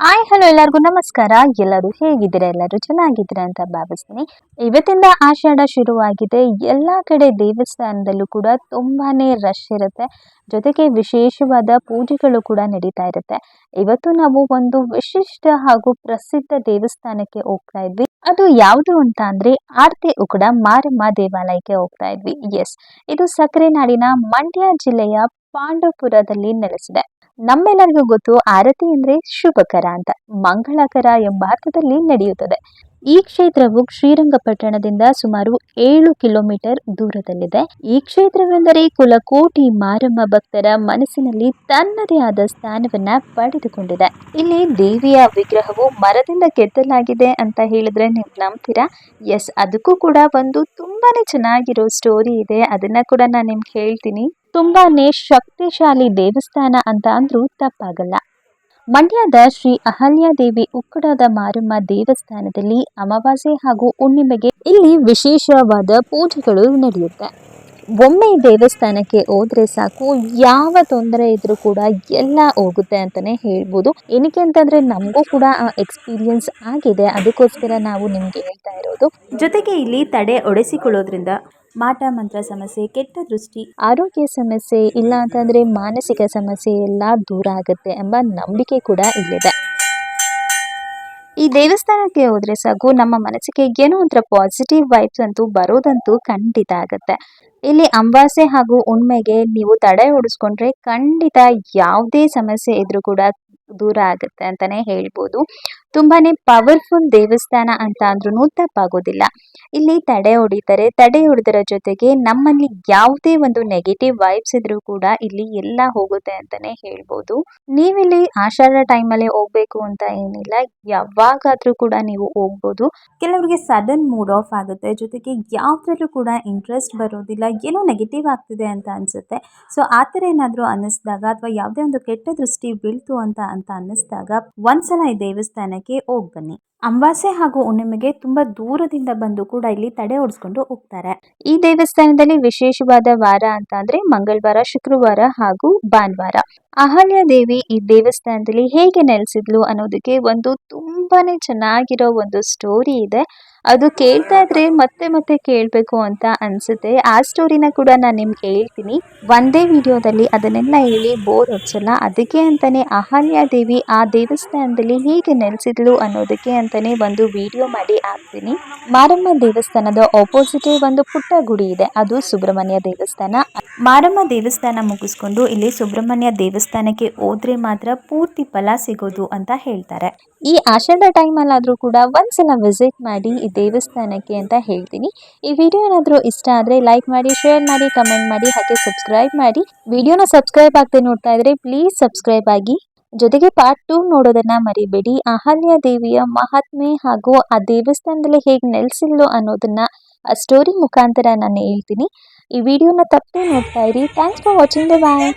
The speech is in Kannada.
ಹಾಯ್, ಹಲೋ ಎಲ್ಲರಿಗೂ ನಮಸ್ಕಾರ. ಎಲ್ಲರೂ ಹೇಗಿದ್ದೀರಾ? ಎಲ್ಲರೂ ಚೆನ್ನಾಗಿದ್ದೀರಾ ಅಂತ ಭಾವಿಸ್ತೀನಿ. ಇವತ್ತಿಂದ ಆಷಾಢ ಶುರುವಾಗಿದೆ. ಎಲ್ಲ ಕಡೆ ದೇವಸ್ಥಾನದಲ್ಲೂ ಕೂಡ ತುಂಬಾನೇ ರಶ್ ಇರುತ್ತೆ. ಜೊತೆಗೆ ವಿಶೇಷವಾದ ಪೂಜೆಗಳು ಕೂಡ ನಡೀತಾ ಇರುತ್ತೆ. ಇವತ್ತು ನಾವು ಒಂದು ವಿಶಿಷ್ಟ ಹಾಗೂ ಪ್ರಸಿದ್ಧ ದೇವಸ್ಥಾನಕ್ಕೆ ಹೋಗ್ತಾ ಇದ್ವಿ. ಅದು ಯಾವುದು ಅಂತ ಅಂದ್ರೆ ಆರ್ತಿ ಉಕಡ ಮಾರಮ್ಮ ದೇವಾಲಯಕ್ಕೆ ಹೋಗ್ತಾ ಇದ್ವಿ. ಎಸ್ ಇದು ಸಕ್ಕರೆ ನಾಡಿನ ಮಂಡ್ಯ ಜಿಲ್ಲೆಯ ಪಾಂಡವಪುರದಲ್ಲಿ ನೆಲೆಸಿದೆ. ನಮ್ಮೆಲ್ಲರಿಗೂ ಗೊತ್ತು ಆರತಿ ಅಂದ್ರೆ ಶುಭಕರ ಅಂತ. ಮಂಗಳಕರ ಎಂಬ ಅರ್ಥದಲ್ಲಿ ನಡೆಯುತ್ತದೆ. ಈ ಕ್ಷೇತ್ರವು ಶ್ರೀರಂಗಪಟ್ಟಣದಿಂದ ಸುಮಾರು ಏಳು ಕಿಲೋಮೀಟರ್ ದೂರದಲ್ಲಿದೆ. ಈ ಕ್ಷೇತ್ರವೆಂದರೆ ಕುಲಕೋಟಿ ಮಾರಮ್ಮ ಭಕ್ತರ ಮನಸ್ಸಿನಲ್ಲಿ ತನ್ನದೇ ಆದ ಸ್ಥಾನವನ್ನ ಪಡೆದುಕೊಂಡಿದೆ. ಇಲ್ಲಿ ದೇವಿಯ ವಿಗ್ರಹವು ಮರದಿಂದ ಕೆತ್ತಲಾಗಿದೆ ಅಂತ ಹೇಳಿದ್ರೆ ನೀವು ನಂಬ್ತೀರಾ? ಎಸ್, ಅದಕ್ಕೂ ಕೂಡ ಒಂದು ತುಂಬಾನೇ ಚೆನ್ನಾಗಿರೋ ಸ್ಟೋರಿ ಇದೆ. ಅದನ್ನ ಕೂಡ ನಾನು ನಿಮ್ಗೆ ಹೇಳ್ತೀನಿ. ತುಂಬಾನೇ ಶಕ್ತಿಶಾಲಿ ದೇವಸ್ಥಾನ ಅಂತ ಅಂದ್ರೂ ತಪ್ಪಾಗಲ್ಲ. ಮಂಡ್ಯದ ಶ್ರೀ ಅಹಲ್ಯಾದೇವಿ ಉಕ್ಕಡದ ಮಾರಮ್ಮ ದೇವಸ್ಥಾನದಲ್ಲಿ ಅಮಾವಾಸ್ಯೆ ಹಾಗೂ ಹುಣ್ಣಿಮೆಗೆ ಇಲ್ಲಿ ವಿಶೇಷವಾದ ಪೂಜೆಗಳು ನಡೆಯುತ್ತೆ. ಒಮ್ಮೆ ದೇವಸ್ಥಾನಕ್ಕೆ ಹೋದ್ರೆ ಸಾಕು, ಯಾವ ತೊಂದರೆ ಇದ್ರೂ ಕೂಡ ಎಲ್ಲ ಹೋಗುತ್ತೆ ಅಂತಾನೆ ಹೇಳ್ಬೋದು. ಏನಕ್ಕೆ ಅಂತಂದ್ರೆ ನಮಗೂ ಕೂಡ ಆ ಎಕ್ಸ್ಪೀರಿಯನ್ಸ್ ಆಗಿದೆ, ಅದಕ್ಕೋಸ್ಕರ ನಾವು ನಿಮ್ಗೆ ಹೇಳ್ತಾ ಇರೋದು. ಜೊತೆಗೆ ಇಲ್ಲಿ ತಡೆ ಒಡೆಸಿಕೊಳ್ಳೋದ್ರಿಂದ ಮಾಟ ಮಂತ್ರ ಸಮಸ್ಯೆ, ಕೆಟ್ಟ ದೃಷ್ಟಿ, ಆರೋಗ್ಯ ಸಮಸ್ಯೆ, ಇಲ್ಲ ಅಂತಂದ್ರೆ ಮಾನಸಿಕ ಸಮಸ್ಯೆ ಎಲ್ಲ ದೂರ ಆಗುತ್ತೆ ಎಂಬ ನಂಬಿಕೆ ಕೂಡ ಇಲ್ಲಿದೆ. ಈ ದೇವಸ್ಥಾನಕ್ಕೆ ಹೋದ್ರೆ ಸಾಕು, ನಮ್ಮ ಮನಸ್ಸಿಗೆ ಏನೋ ಒಂಥರ ಪಾಸಿಟಿವ್ ವೈಬ್ಸ್ ಅಂತೂ ಬರೋದಂತೂ ಖಂಡಿತ ಆಗುತ್ತೆ. ಇಲ್ಲಿ ಅಂಬಾಸೆ ಹಾಗೂ ಉಣ್ಮೆಗೆ ನೀವು ತಡೆ ಓಡಿಸ್ಕೊಂಡ್ರೆ ಖಂಡಿತ ಯಾವುದೇ ಸಮಸ್ಯೆ ಇದ್ರೂ ಕೂಡ ದೂರ ಆಗುತ್ತೆ ಅಂತಾನೆ ಹೇಳ್ಬೋದು. ತುಂಬಾನೇ ಪವರ್ಫುಲ್ ದೇವಸ್ಥಾನ ಅಂತ ಅಂದ್ರೂ ತಪ್ಪಾಗೋದಿಲ್ಲ. ಇಲ್ಲಿ ತಡೆ ಹೊಡಿತಾರೆ. ತಡೆ ಹೊಡೆದರ ಜೊತೆಗೆ ನಮ್ಮಲ್ಲಿ ಯಾವುದೇ ಒಂದು ನೆಗೆಟಿವ್ ವೈಬ್ಸ್ ಇದ್ರೂ ಕೂಡ ಇಲ್ಲಿ ಎಲ್ಲ ಹೋಗುತ್ತೆ ಅಂತಾನೆ ಹೇಳ್ಬೋದು. ನೀವಿಲ್ಲಿ ಆಷಾಢ ಟೈಮಲ್ಲಿ ಹೋಗ್ಬೇಕು ಅಂತ ಏನಿಲ್ಲ. ಯಾವಾಗಾದ್ರೂ ಕೂಡ ನೀವು ಹೋಗ್ಬೋದು. ಕೆಲವರಿಗೆ ಸಡನ್ ಮೂಡ್ ಆಫ್ ಆಗುತ್ತೆ. ಜೊತೆಗೆ ಯಾವ್ದ್ರಲ್ಲೂ ಕೂಡ ಇಂಟ್ರೆಸ್ಟ್ ಬರೋದಿಲ್ಲ. ಏನೋ ನೆಗೆಟಿವ್ ಆಗ್ತಿದೆ ಅಂತ ಅನ್ಸುತ್ತೆ. ಸೊ ಆ ಥರ ಏನಾದರೂ ಅನ್ನಿಸಿದಾಗ ಅಥವಾ ಯಾವುದೇ ಒಂದು ಕೆಟ್ಟ ದೃಷ್ಟಿ ಬೀಳ್ತು ಅಂತ ಅಂತ ಅನ್ನಿಸ್ದಾಗ ಒಂದ್ಸಲ ಈ ದೇವಸ್ಥಾನಕ್ಕೆ ಹೋಗಿ ಬನ್ನಿ. ಹಾಗೂ ಹುಣ್ಣಿಮೆಗೆ ತುಂಬಾ ದೂರದಿಂದ ಬಂದು ಕೂಡ ಇಲ್ಲಿ ತಡೆ ಓಡಿಸ್ಕೊಂಡು ಹೋಗ್ತಾರೆ. ಈ ದೇವಸ್ಥಾನದಲ್ಲಿ ವಿಶೇಷವಾದ ವಾರ ಅಂತ ಅಂದ್ರೆ ಮಂಗಳವಾರ, ಶುಕ್ರವಾರ ಹಾಗೂ ಭಾನುವಾರ. ಅಹಲ್ಯ ದೇವಿ ಈ ದೇವಸ್ಥಾನದಲ್ಲಿ ಹೇಗೆ ನೆಲೆಸಿದ್ಲು ಅನ್ನೋದಕ್ಕೆ ಒಂದು ತುಂಬಾನೇ ಚೆನ್ನಾಗಿರೋ ಒಂದು ಸ್ಟೋರಿ ಇದೆ. ಅದು ಕೇಳ್ತಾ ಇದ್ರೆ ಮತ್ತೆ ಮತ್ತೆ ಕೇಳಬೇಕು ಅಂತ ಅನ್ಸುತ್ತೆ. ಆ ಸ್ಟೋರಿನ ಕೂಡ ನಾನು ನಿಮ್ಗೆ ಹೇಳ್ತೀನಿ ಒಂದೇ ವಿಡಿಯೋದಲ್ಲಿ ಅದನ್ನೆಲ್ಲ ಹೇಳಿ ಬೋರ್ ಹೊಚ್ಚಲ್ಲ ಅದಕ್ಕೆ ಅಂತಾನೆ ಅಹಲ್ಯ ದೇವಿ ಆ ದೇವಸ್ಥಾನದಲ್ಲಿ ಹೇಗೆ ನೆಲೆಸಿದ್ಲು ಅನ್ನೋದಕ್ಕೆ ಅಂತಾನೆ ಒಂದು ವಿಡಿಯೋ ಮಾಡಿ ಹಾಕ್ತೀನಿ. ಮಾರಮ್ಮ ದೇವಸ್ಥಾನದ ಆಪೋಸಿಟ್ ಒಂದು ಪುಟ್ಟ ಗುಡಿ ಇದೆ. ಅದು ಸುಬ್ರಹ್ಮಣ್ಯ ದೇವಸ್ಥಾನ. ಮಾರಮ್ಮ ದೇವಸ್ಥಾನ ಮುಗಿಸ್ಕೊಂಡು ಇಲ್ಲಿ ಸುಬ್ರಹ್ಮಣ್ಯ ದೇವಸ್ಥಾನಕ್ಕೆ ಹೋದ್ರೆ ಮಾತ್ರ ಪೂರ್ತಿ ಫಲ ಸಿಗೋದು ಅಂತ ಹೇಳ್ತಾರೆ. ಈ ಆಷಾಢ ಟೈಮಲ್ಲಾದರೂ ಕೂಡ ಒಂದ್ಸಲ ವಿಸಿಟ್ ಮಾಡಿ ದೇವಸ್ಥಾನಕ್ಕೆ ಅಂತ ಹೇಳ್ತೀನಿ. ಈ ವಿಡಿಯೋ ಏನಾದರೂ ಇಷ್ಟ ಆದರೆ ಲೈಕ್ ಮಾಡಿ ಶೇರ್ ಮಾಡಿ ಕಮೆಂಟ್ ಮಾಡಿ, ಹಾಗೆ ಸಬ್ಸ್ಕ್ರೈಬ್ ಮಾಡಿ. ವಿಡಿಯೋನ ಸಬ್ಸ್ಕ್ರೈಬ್ ಆಗದೆ ನೋಡ್ತಾ ಇದ್ರೆ ಪ್ಲೀಸ್ ಸಬ್ಸ್ಕ್ರೈಬ್ ಆಗಿ. ಜೊತೆಗೆ ಪಾರ್ಟ್ ಟೂ ನೋಡೋದನ್ನ ಮರಿಬೇಡಿ. ಅಹಲ್ಯ ದೇವಿಯ ಮಹಾತ್ಮೆ ಹಾಗೂ ಆ ದೇವಸ್ಥಾನದಲ್ಲಿ ಹೇಗೆ ನೆಲೆಸಿಲ್ಲೋ ಅನ್ನೋದನ್ನ ಆ ಸ್ಟೋರಿ ಮುಖಾಂತರ ನಾನು ಹೇಳ್ತೀನಿ. ಈ ವಿಡಿಯೋನ ತಪ್ಪದೆ ನೋಡ್ತಾ ಇರಿ. Thanks for watching the bye